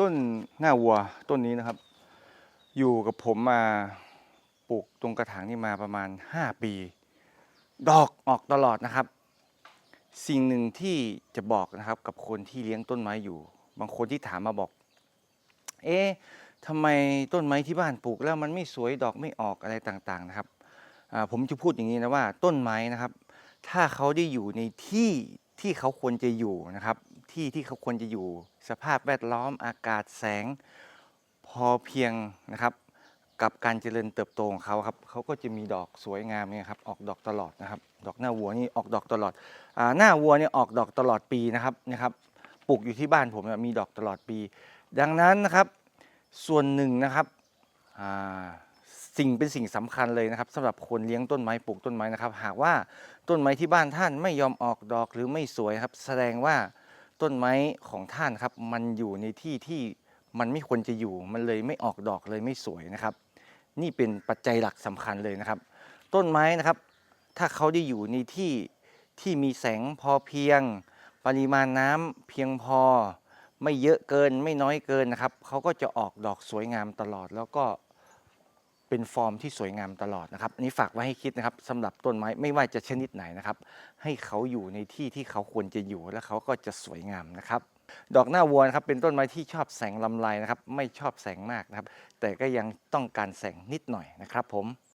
ต้นหน้าวัวต้นนี้นะครับ อยู่กับผมมาปลูกตรงกระถางนี่มาประมาณ 5 ปี ดอกออกตลอดนะครับ สิ่งหนึ่งที่จะบอกนะครับกับคนที่เลี้ยงต้นไม้อยู่ บางคนที่ถามมาบอก เอ๊ะทำไมต้นไม้ที่บ้านปลูกแล้วมันไม่สวยดอกไม่ออกอะไรต่างๆนะครับผมจะพูดอย่างนี้นะว่าต้นไม้นะครับ ถ้าเขาได้อยู่ในที่ที่เขาควรจะอยู่นะครับ ที่ที่เขาควรจะอยู่ สภาพแวดล้อมอากาศแสง พอเพียงนะครับ กับการเจริญเติบโตของเขาครับเขาก็จะมีดอกสวยงามเนี่ยครับออกดอกตลอดนะครับ ดอกหน้าวัวนี่ออกดอกตลอดอาหน้าวัวเนี่ยออกดอกตลอดปีนะครับนะครับปลูกอยู่ที่บ้านผมมีดอกตลอดปี ดังนั้นนะครับ ส่วนหนึ่งนะครับอ่าสิ่งเป็นสิ่งสำคัญเลยนะครับสำหรับคนเลี้ยงต้นไม้ปลูกต้นไม้นะครับ หากว่าต้นไม้ที่บ้านท่านไม่ยอมออกดอกหรือไม่สวยครับ แสดงว่า ต้นไม้ของท่านครับ มันอยู่ในที่ที่มันไม่ควรจะอยู่ มันเลยไม่ออกดอกเลยไม่สวยนะครับ นี่เป็นปัจจัยหลักสำคัญเลยนะครับ ต้นไม้นะครับ ถ้าเขาได้อยู่ในที่ที่มีแสงพอเพียง ปริมาณน้ำเพียงพอ ไม่เยอะเกินไม่น้อยเกินนะครับเขาก็จะออกดอกสวยงามตลอดแล้วก็ เป็นฟอร์มที่สวยงามตลอดนะครับอันนี้ฝากไว้ให้คิดนะครับสำหรับต้นไม้ไม่ว่าจะชนิดไหนนะครับ ให้เขาอยู่ในที่ที่เขาควรจะอยู่แล้วเขาก็จะสวยงามนะครับ ดอกหน้าวัวนะครับเป็นต้นไม้ที่ชอบแสงลำไรนะครับ ไม่ชอบแสงมากนะครับ แต่ก็ยังต้องการแสงนิดหน่อยนะครับผม